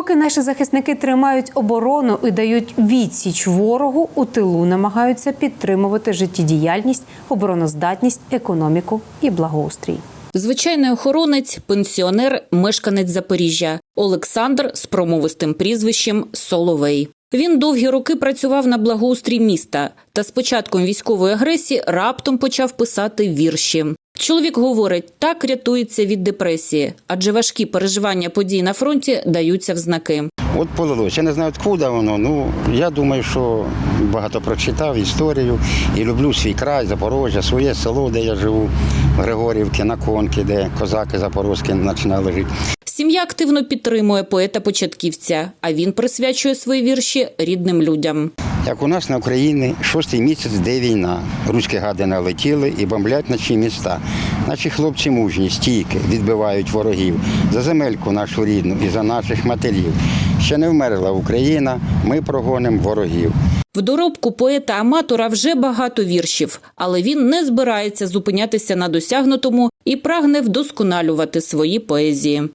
Поки наші захисники тримають оборону і дають відсіч ворогу, у тилу намагаються підтримувати життєдіяльність, обороноздатність, економіку і благоустрій. Звичайний охоронець, пенсіонер, мешканець Запоріжжя Олександр з промовистим прізвищем Соловей. Він довгі роки працював на благоустрій міста та з початком військової агресії раптом почав писати вірші. Чоловік говорить, так рятується від депресії, адже важкі переживання подій на фронті даються в знаки. От полилось. Я не знаю, откуда воно. Ну я думаю, що багато прочитав історію і люблю свій край, Запорожжя, своє село, де я живу, в Григорівці, на конки, де козаки запорозькі починали жити. Сім'я активно підтримує поета-початківця, а він присвячує свої вірші рідним людям. Як у нас на Україні шостий місяць, де війна. Руські гади налетіли і бомблять наші міста. Наші хлопці мужні, стійки, відбивають ворогів за земельку нашу рідну і за наших матерів. Ще не вмерла Україна, ми прогонимо ворогів. В доробку поета-аматора вже багато віршів, але він не збирається зупинятися на досягнутому і прагне вдосконалювати свої поезії.